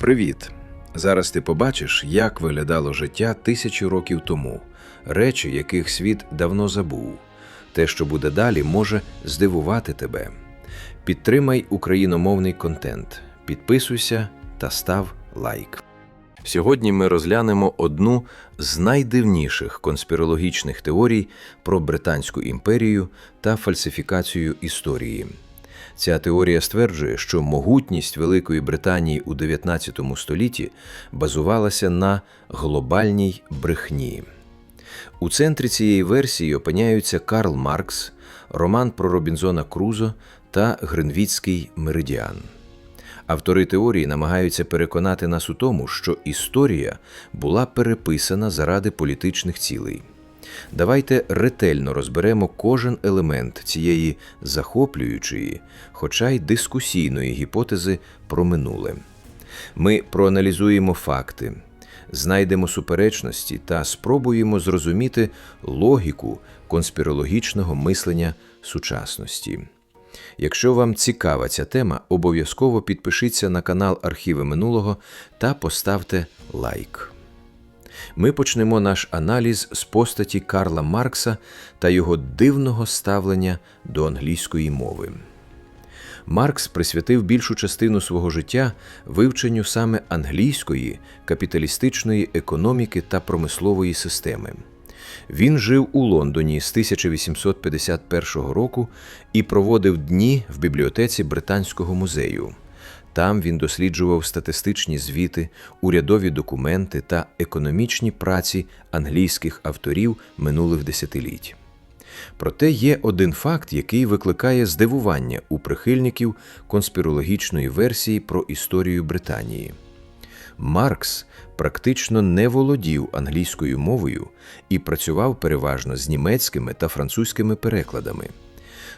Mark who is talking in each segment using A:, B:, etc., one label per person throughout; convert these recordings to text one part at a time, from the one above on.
A: Привіт! Зараз ти побачиш, як виглядало життя тисячі років тому, речі, яких світ давно забув. Те, що буде далі, може здивувати тебе. Підтримай україномовний контент, підписуйся та став лайк. Сьогодні ми розглянемо одну з найдивніших конспірологічних теорій про Британську імперію та фальсифікацію історії. Ця теорія стверджує, що могутність Великої Британії у 19 столітті базувалася на глобальній брехні. У центрі цієї версії опиняються Карл Маркс, роман про Робінзона Крузо та Гринвіцький меридіан. Автори теорії намагаються переконати нас у тому, що історія була переписана заради політичних цілей. Давайте ретельно розберемо кожен елемент цієї захоплюючої, хоча й дискусійної гіпотези про минуле. Ми проаналізуємо факти, знайдемо суперечності та спробуємо зрозуміти логіку конспірологічного мислення сучасності. Якщо вам цікава ця тема, обов'язково підпишіться на канал Архіви минулого та поставте лайк. Ми почнемо наш аналіз з постаті Карла Маркса та його дивного ставлення до англійської мови. Маркс присвятив більшу частину свого життя вивченню саме англійської капіталістичної економіки та промислової системи. Він жив у Лондоні з 1851 року і проводив дні в бібліотеці Британського музею. Там він досліджував статистичні звіти, урядові документи та економічні праці англійських авторів минулих десятиліть. Проте є один факт, який викликає здивування у прихильників конспірологічної версії про історію Британії. Маркс практично не володів англійською мовою і працював переважно з німецькими та французькими перекладами.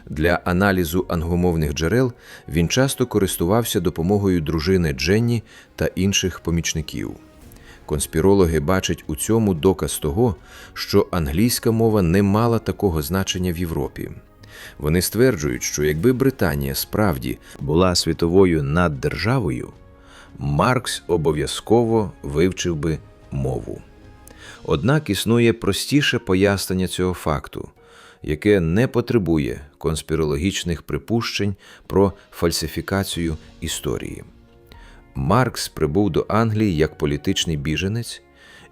A: Для аналізу англомовних джерел він часто користувався допомогою дружини Дженні та інших помічників. Конспірологи бачать у цьому доказ того, що англійська мова не мала такого значення в Європі. Вони стверджують, що якби Британія справді була світовою наддержавою, Маркс обов'язково вивчив би мову. Однак існує простіше пояснення цього факту, яке не потребує конспірологічних припущень про фальсифікацію історії. Маркс прибув до Англії як політичний біженець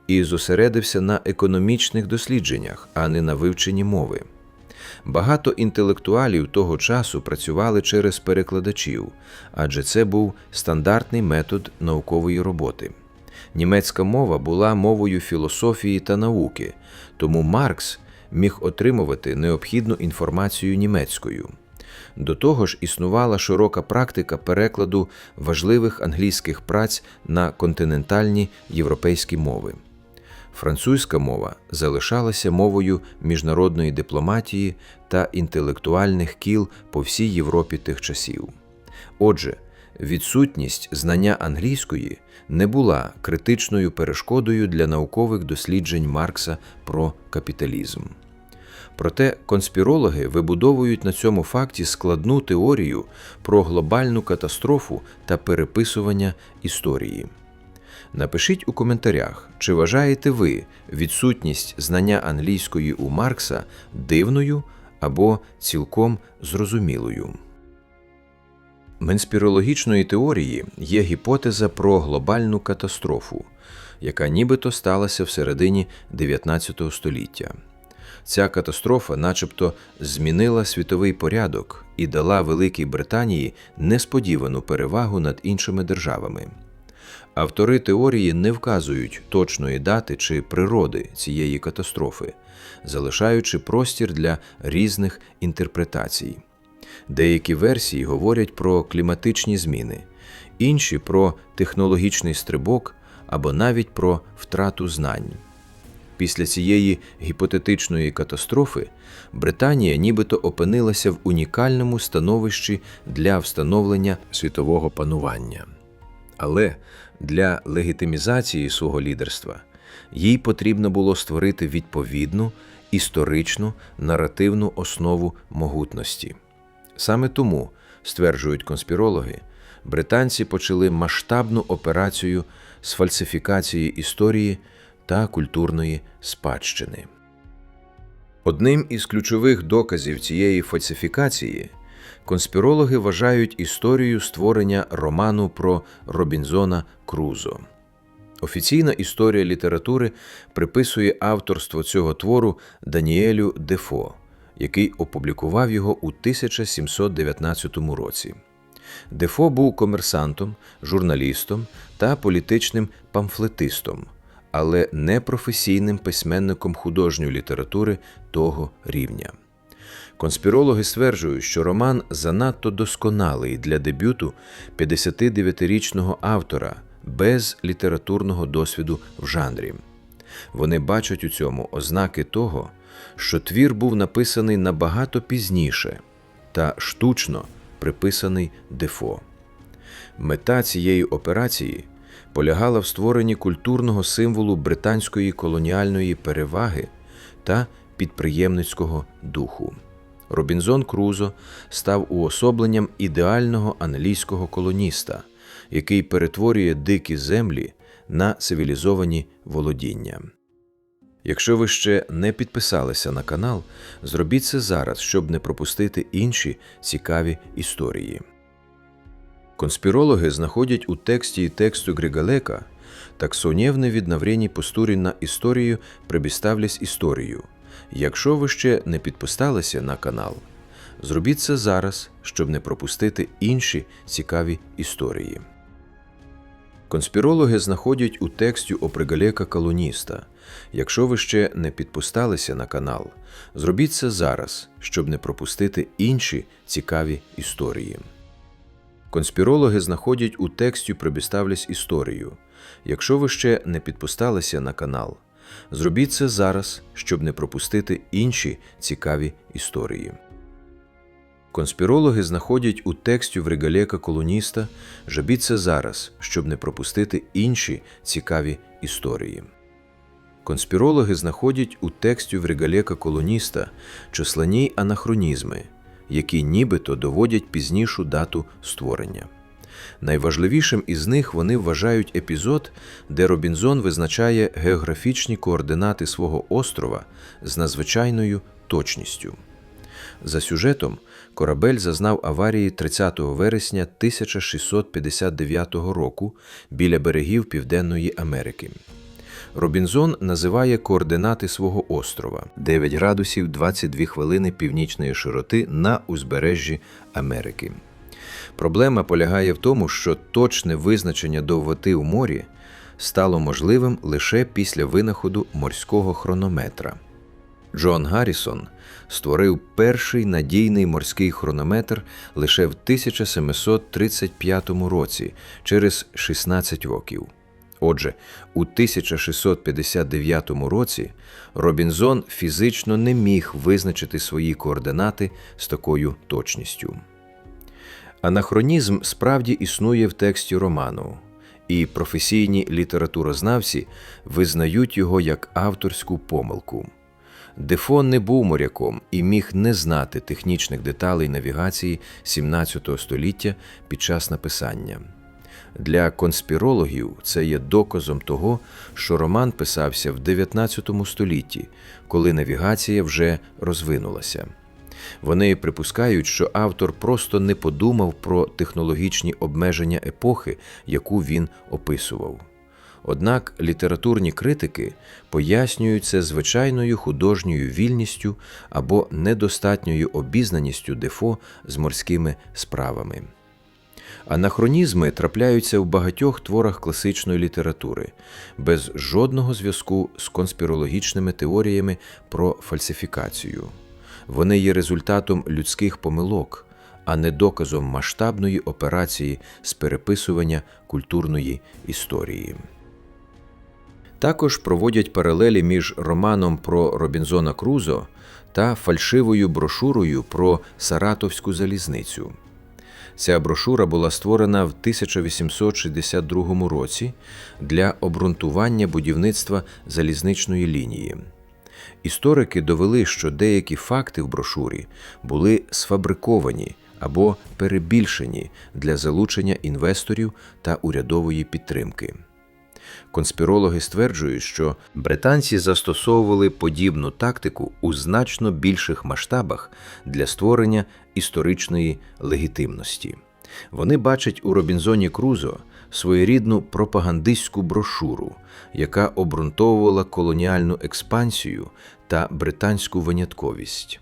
A: і зосередився на економічних дослідженнях, а не на вивченні мови. Багато інтелектуалів того часу працювали через перекладачів, адже це був стандартний метод наукової роботи. Німецька мова була мовою філософії та науки, тому Маркс міг отримувати необхідну інформацію німецькою. До того ж, існувала широка практика перекладу важливих англійських праць на континентальні європейські мови. Французька мова залишалася мовою міжнародної дипломатії та інтелектуальних кіл по всій Європі тих часів. Отже, відсутність знання англійської не була критичною перешкодою для наукових досліджень Маркса про капіталізм. Проте конспірологи вибудовують на цьому факті складну теорію про глобальну катастрофу та переписування історії. Напишіть у коментарях, чи вважаєте ви відсутність знання англійської у Маркса дивною або цілком зрозумілою. Менспірологічної теорії є гіпотеза про глобальну катастрофу, яка нібито сталася всередині 19 століття. Ця катастрофа, начебто, змінила світовий порядок і дала Великій Британії несподівану перевагу над іншими державами. Автори теорії не вказують точної дати чи природи цієї катастрофи, залишаючи простір для різних інтерпретацій. Деякі версії говорять про кліматичні зміни, інші про технологічний стрибок або навіть про втрату знань. Після цієї гіпотетичної катастрофи Британія нібито опинилася в унікальному становищі для встановлення світового панування. Але для легітимізації свого лідерства їй потрібно було створити відповідну історичну наративну основу могутності. Саме тому, стверджують конспірологи, британці почали масштабну операцію з фальсифікації історії та культурної спадщини. Одним із ключових доказів цієї фальсифікації конспірологи вважають історію створення роману про Робінзона Крузо. Офіційна історія літератури приписує авторство цього твору Даніелю Дефо, який опублікував його у 1719 році. Дефо був комерсантом, журналістом та політичним памфлетистом, але не професійним письменником художньої літератури того рівня. Конспірологи стверджують, що роман занадто досконалий для дебюту 59-річного автора без літературного досвіду в жанрі. Вони бачать у цьому ознаки того, що твір був написаний набагато пізніше та штучно приписаний дефо. Мета цієї операції полягала в створенні культурного символу британської колоніальної переваги та підприємницького духу. Робінзон Крузо став уособленням ідеального англійського колоніста, який перетворює дикі землі на цивілізовані володіння. Якщо ви ще не підписалися на канал, зробіть це зараз, щоб не пропустити інші цікаві історії. Конспірологи знаходять у тексті і тексту Григалека таксонєвне відновлення постурі на історію прибіставлять історію. Якщо ви ще не підписалися на канал, зробіть це зараз, щоб не пропустити інші цікаві історії. Конспірологи знаходять у тексті опригалека колоніста. Якщо ви ще не підписалися на канал, зробіть це зараз, щоб не пропустити інші цікаві історії. Конспірологи знаходять у тексті прибіставлять історію. Якщо ви ще не підписалися на канал, зробіть це зараз, щоб не пропустити інші цікаві історії. Конспірологи знаходять у тексті Вригалека колоніста «Жабіть це зараз, щоб не пропустити інші цікаві історії. Конспірологи знаходять у тексті Вригалека колоніста численні анахронізми, які нібито доводять пізнішу дату створення. Найважливішим із них вони вважають епізод, де Робінзон визначає географічні координати свого острова з надзвичайною точністю. За сюжетом, корабель зазнав аварії 30 вересня 1659 року біля берегів Південної Америки. Робінзон називає координати свого острова 9 градусів 22 хвилини північної широти на узбережжі Америки. Проблема полягає в тому, що точне визначення довготи у морі стало можливим лише після винаходу морського хронометра. Джон Гаррісон створив перший надійний морський хронометр лише в 1735 році, через 16 років. Отже, у 1659 році Робінзон фізично не міг визначити свої координати з такою точністю. Анахронізм справді існує в тексті роману, і професійні літературознавці визнають його як авторську помилку. Дефо не був моряком і міг не знати технічних деталей навігації 17 століття під час написання. Для конспірологів це є доказом того, що роман писався в 19 столітті, коли навігація вже розвинулася. Вони припускають, що автор просто не подумав про технологічні обмеження епохи, яку він описував. Однак літературні критики пояснюють це звичайною художньою вільністю або недостатньою обізнаністю дефо з морськими справами. Анахронізми трапляються в багатьох творах класичної літератури без жодного зв'язку з конспірологічними теоріями про фальсифікацію. Вони є результатом людських помилок, а не доказом масштабної операції з переписування культурної історії. Також проводять паралелі між романом про Робінзона Крузо та фальшивою брошурою про Саратовську залізницю. Ця брошура була створена в 1862 році для обґрунтування будівництва залізничної лінії. Історики довели, що деякі факти в брошурі були сфабриковані, або перебільшені для залучення інвесторів та урядової підтримки. Конспірологи стверджують, що британці застосовували подібну тактику у значно більших масштабах для створення історичної легітимності. Вони бачать у Робінзоні Крузо своєрідну пропагандистську брошуру, яка обґрунтовувала колоніальну експансію та британську винятковість.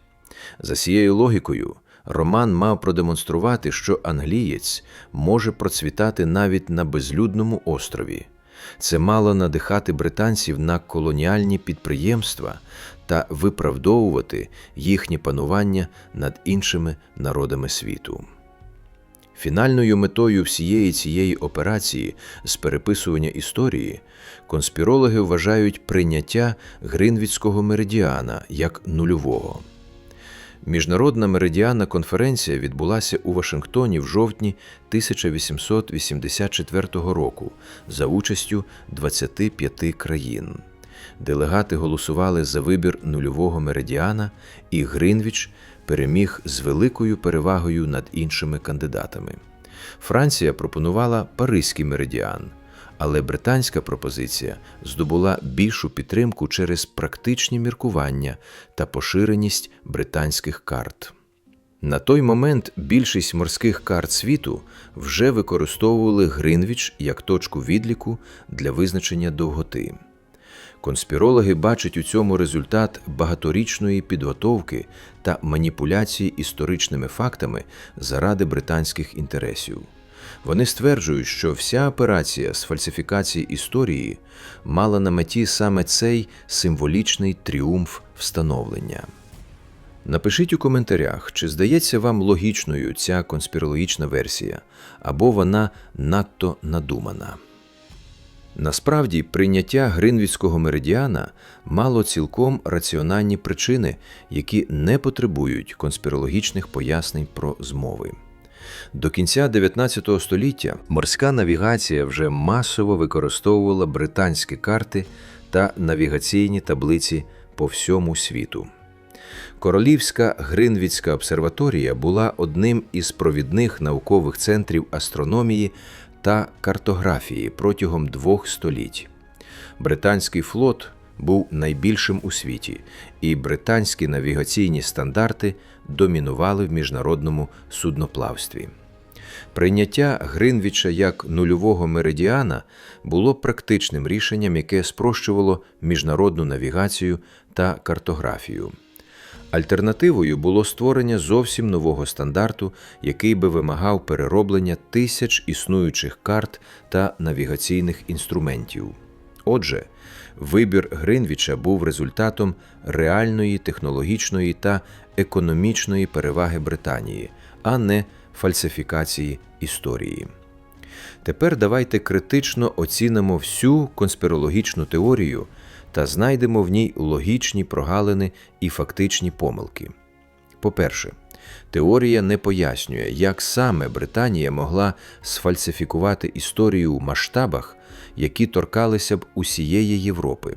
A: За цією логікою, Роман мав продемонструвати, що англієць може процвітати навіть на безлюдному острові. Це мало надихати британців на колоніальні підприємства та виправдовувати їхнє панування над іншими народами світу. Фінальною метою всієї цієї операції з переписування історії конспірологи вважають прийняття Гринвіцького меридіана як нульового. Міжнародна меридіанна конференція відбулася у Вашингтоні в жовтні 1884 року за участю 25 країн. Делегати голосували за вибір нульового меридіана, і Гринвіч переміг з великою перевагою над іншими кандидатами. Франція пропонувала Паризький меридіан, але британська пропозиція здобула більшу підтримку через практичні міркування та поширеність британських карт. На той момент більшість морських карт світу вже використовували Гринвіч як точку відліку для визначення довготи. Конспірологи бачать у цьому результат багаторічної підготовки та маніпуляції історичними фактами заради британських інтересів. Вони стверджують, що вся операція з фальсифікації історії мала на меті саме цей символічний тріумф встановлення. Напишіть у коментарях, чи здається вам логічною ця конспірологічна версія, або вона надто надумана. Насправді, прийняття Гринвіцького меридіана мало цілком раціональні причини, які не потребують конспірологічних пояснень про змови. До кінця 19 століття морська навігація вже масово використовувала британські карти та навігаційні таблиці по всьому світу. Королівська Гринвіцька обсерваторія була одним із провідних наукових центрів астрономії та картографії протягом двох століть. Британський флот був найбільшим у світі, і британські навігаційні стандарти домінували в міжнародному судноплавстві. Прийняття Гринвіча як нульового меридіана було практичним рішенням, яке спрощувало міжнародну навігацію та картографію. Альтернативою було створення зовсім нового стандарту, який би вимагав перероблення тисяч існуючих карт та навігаційних інструментів. Отже, вибір Гринвіча був результатом реальної технологічної та економічної переваги Британії, а не фальсифікації історії. Тепер давайте критично оцінимо всю конспірологічну теорію та знайдемо в ній логічні прогалини і фактичні помилки. По-перше, теорія не пояснює, як саме Британія могла сфальсифікувати історію в масштабах, які торкалися б усієї Європи.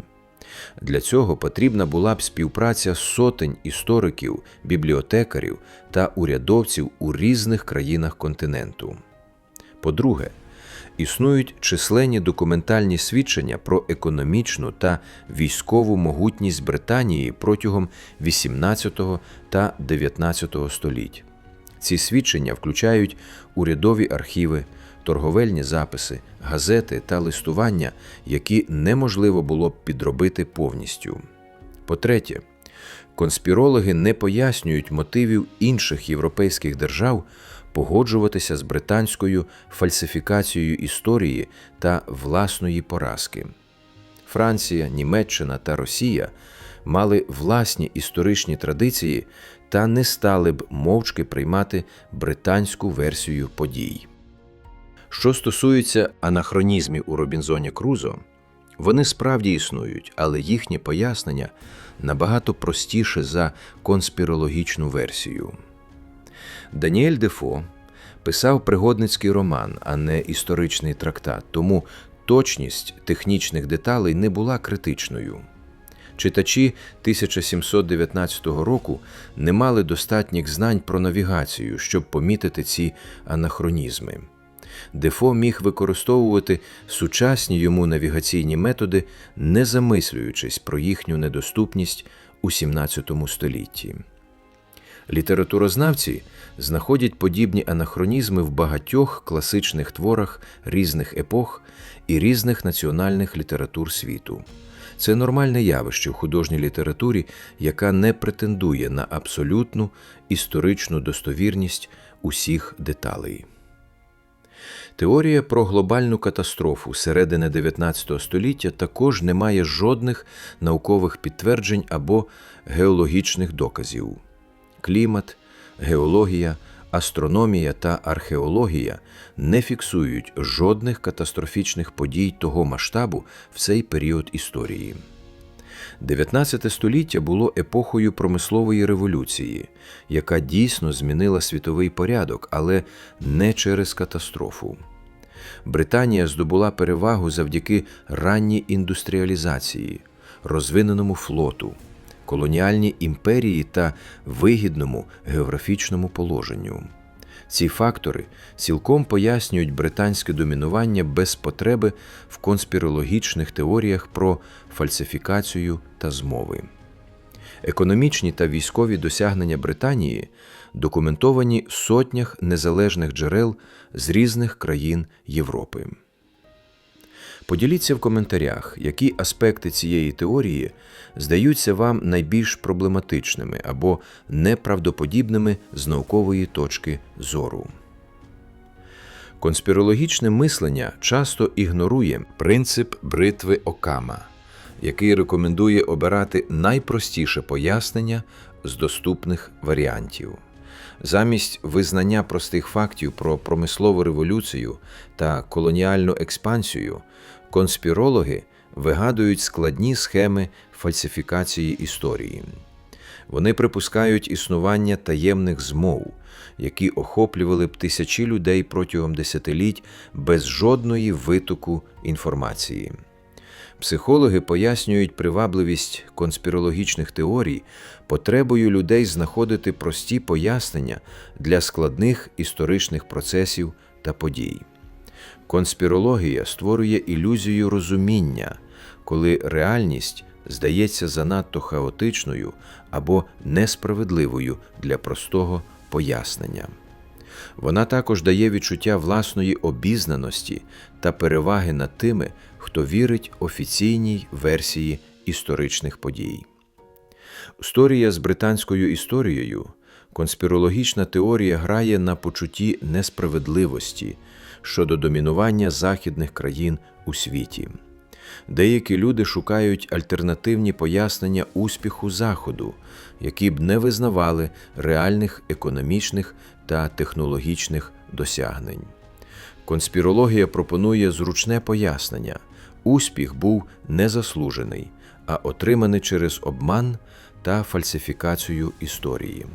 A: Для цього потрібна була б співпраця сотень істориків, бібліотекарів та урядовців у різних країнах континенту. По-друге, існують численні документальні свідчення про економічну та військову могутність Британії протягом XVIII та XIX століть. Ці свідчення включають урядові архіви, торговельні записи, газети та листування, які неможливо було б підробити повністю. По-третє, конспірологи не пояснюють мотивів інших європейських держав погоджуватися з британською фальсифікацією історії та власної поразки. Франція, Німеччина та Росія мали власні історичні традиції та не стали б мовчки приймати британську версію подій. Що стосується анахронізмів у Робінзоні Крузо, вони справді існують, але їхнє пояснення набагато простіше за конспірологічну версію. Даніель Дефо писав пригодницький роман, а не історичний трактат, тому точність технічних деталей не була критичною. Читачі 1719 року не мали достатніх знань про навігацію, щоб помітити ці анахронізми. Дефо міг використовувати сучасні йому навігаційні методи, не замислюючись про їхню недоступність у XVII столітті. Літературознавці знаходять подібні анахронізми в багатьох класичних творах різних епох і різних національних літератур світу. Це нормальне явище в художній літературі, яка не претендує на абсолютну історичну достовірність усіх деталей. Теорія про глобальну катастрофу середини 19 століття також не має жодних наукових підтверджень або геологічних доказів. Клімат, геологія, астрономія та археологія не фіксують жодних катастрофічних подій того масштабу в цей період історії. 19 століття було епохою промислової революції, яка дійсно змінила світовий порядок, але не через катастрофу. Британія здобула перевагу завдяки ранній індустріалізації, розвиненому флоту, колоніальній імперії та вигідному географічному положенню. Ці фактори цілком пояснюють британське домінування без потреби в конспірологічних теоріях про фальсифікацію та змови. Економічні та військові досягнення Британії документовані в сотнях незалежних джерел з різних країн Європи. Поділіться в коментарях, які аспекти цієї теорії здаються вам найбільш проблематичними або неправдоподібними з наукової точки зору. Конспірологічне мислення часто ігнорує принцип бритви Окама, який рекомендує обирати найпростіше пояснення з доступних варіантів. Замість визнання простих фактів про промислову революцію та колоніальну експансію, конспірологи вигадують складні схеми фальсифікації історії. Вони припускають існування таємних змов, які охоплювали б тисячі людей протягом десятиліть без жодної витоку інформації. Психологи пояснюють привабливість конспірологічних теорій потребою людей знаходити прості пояснення для складних історичних процесів та подій. Конспірологія створює ілюзію розуміння, коли реальність здається занадто хаотичною або несправедливою для простого пояснення. Вона також дає відчуття власної обізнаності та переваги над тими, хто вірить офіційній версії історичних подій. Історія з британською історією, конспірологічна теорія грає на почутті несправедливості щодо домінування західних країн у світі. Деякі люди шукають альтернативні пояснення успіху Заходу, які б не визнавали реальних економічних та технологічних досягнень. Конспірологія пропонує зручне пояснення: успіх був незаслужений, а отриманий через обман та фальсифікацію історії.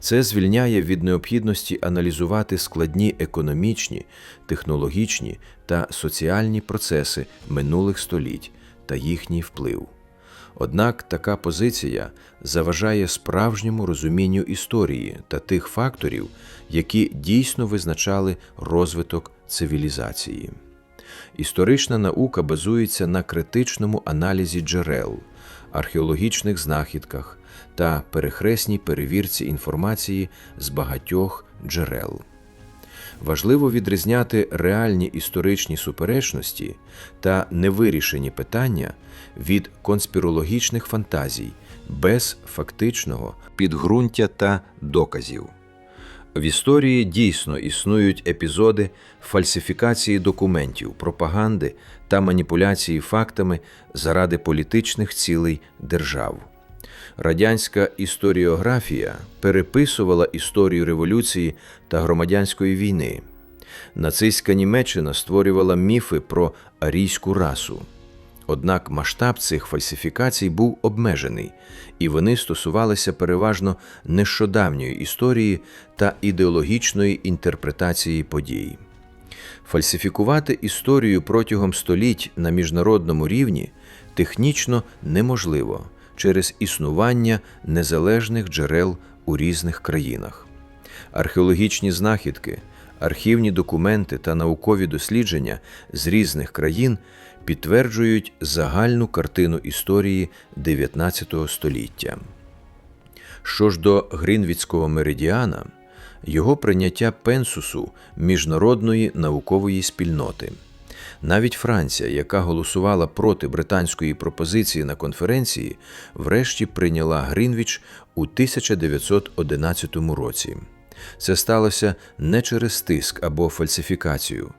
A: Це звільняє від необхідності аналізувати складні економічні, технологічні та соціальні процеси минулих століть та їхній вплив. Однак така позиція заважає справжньому розумінню історії та тих факторів, які дійсно визначали розвиток цивілізації. Історична наука базується на критичному аналізі джерел, археологічних знахідках та перехресній перевірці інформації з багатьох джерел. Важливо відрізняти реальні історичні суперечності та невирішені питання від конспірологічних фантазій без фактичного підґрунтя та доказів. В історії дійсно існують епізоди фальсифікації документів, пропаганди та маніпуляції фактами заради політичних цілей держав. Радянська історіографія переписувала історію революції та громадянської війни. Нацистська Німеччина створювала міфи про арійську расу. Однак масштаб цих фальсифікацій був обмежений, і вони стосувалися переважно нещодавньої історії та ідеологічної інтерпретації подій. Фальсифікувати історію протягом століть на міжнародному рівні технічно неможливо через існування незалежних джерел у різних країнах. Археологічні знахідки, архівні документи та наукові дослідження з різних країн підтверджують загальну картину історії 19 століття. Що ж до Грінвіцького меридіана, його прийняття пенсусу міжнародної наукової спільноти. Навіть Франція, яка голосувала проти британської пропозиції на конференції, врешті прийняла Грінвіч у 1911 році. Це сталося не через тиск або фальсифікацію,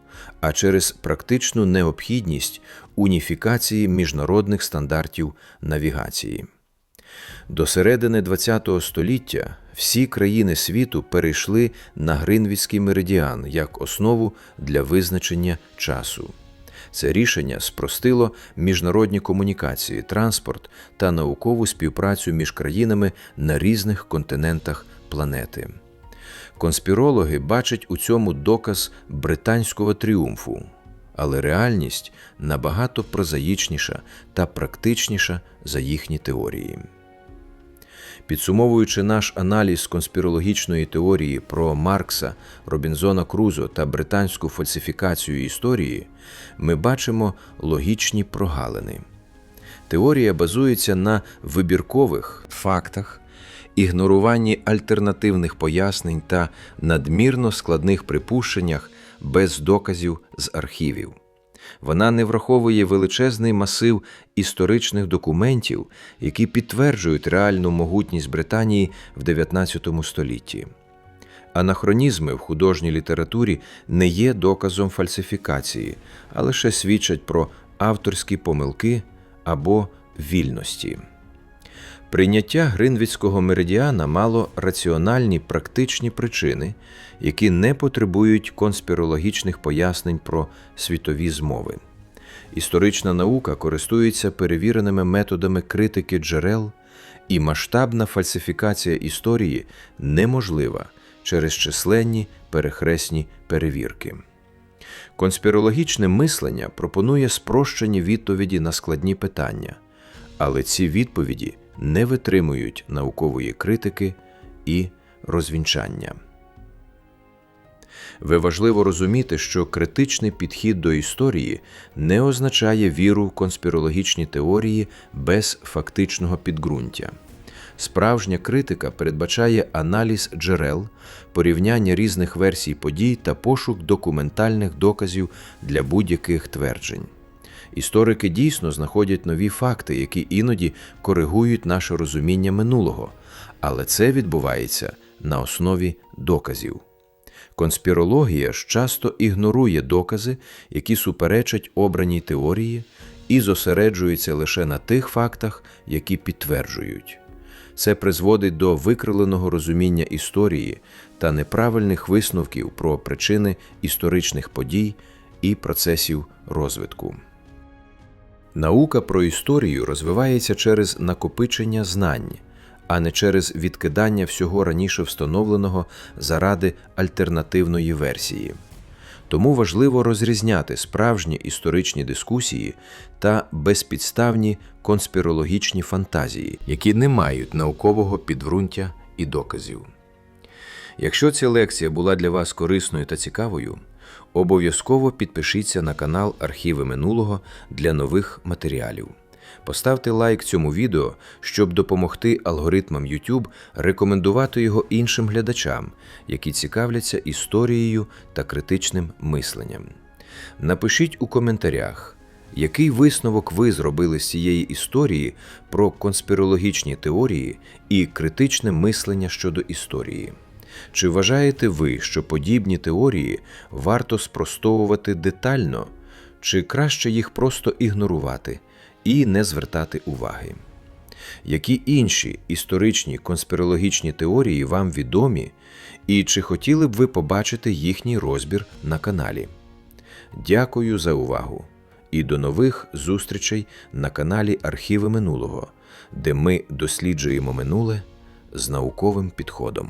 A: а через практичну необхідність уніфікації міжнародних стандартів навігації. До середини ХХ століття всі країни світу перейшли на Гринвіцький меридіан як основу для визначення часу. Це рішення спростило міжнародні комунікації, транспорт та наукову співпрацю між країнами на різних континентах планети. Конспірологи бачать у цьому доказ британського тріумфу, але реальність набагато прозаїчніша та практичніша за їхні теорії. Підсумовуючи наш аналіз конспірологічної теорії про Маркса, Робінзона Крузо та британську фальсифікацію історії, ми бачимо логічні прогалини. Теорія базується на вибіркових фактах, ігноруванні альтернативних пояснень та надмірно складних припущеннях без доказів з архівів. Вона не враховує величезний масив історичних документів, які підтверджують реальну могутність Британії в 19 столітті. Анахронізми в художній літературі не є доказом фальсифікації, а лише свідчать про авторські помилки або вільності. Прийняття Гринвіцького меридіана мало раціональні практичні причини, які не потребують конспірологічних пояснень про світові змови. Історична наука користується перевіреними методами критики джерел, і масштабна фальсифікація історії неможлива через численні перехресні перевірки. Конспірологічне мислення пропонує спрощені відповіді на складні питання, але ці відповіді не витримують наукової критики і розвінчання. Ви важливо розуміти, що критичний підхід до історії не означає віру в конспірологічні теорії без фактичного підґрунтя. Справжня критика передбачає аналіз джерел, порівняння різних версій подій та пошук документальних доказів для будь-яких тверджень. Історики дійсно знаходять нові факти, які іноді коригують наше розуміння минулого, але це відбувається на основі доказів. Конспірологія ж часто ігнорує докази, які суперечать обраній теорії, і зосереджується лише на тих фактах, які підтверджують. Це призводить до викриленого розуміння історії та неправильних висновків про причини історичних подій і процесів розвитку. Наука про історію розвивається через накопичення знань, а не через відкидання всього раніше встановленого заради альтернативної версії. Тому важливо розрізняти справжні історичні дискусії та безпідставні конспірологічні фантазії, які не мають наукового підґрунтя і доказів. Якщо ця лекція була для вас корисною та цікавою, обов'язково підпишіться на канал Архіви минулого для нових матеріалів. Поставте лайк цьому відео, щоб допомогти алгоритмам YouTube рекомендувати його іншим глядачам, які цікавляться історією та критичним мисленням. Напишіть у коментарях, який висновок ви зробили з цієї історії про конспірологічні теорії і критичне мислення щодо історії. Чи вважаєте ви, що подібні теорії варто спростовувати детально, чи краще їх просто ігнорувати і не звертати уваги? Які інші історичні конспірологічні теорії вам відомі, і чи хотіли б ви побачити їхній розбір на каналі? Дякую за увагу і до нових зустрічей на каналі Архіви минулого, де ми досліджуємо минуле з науковим підходом.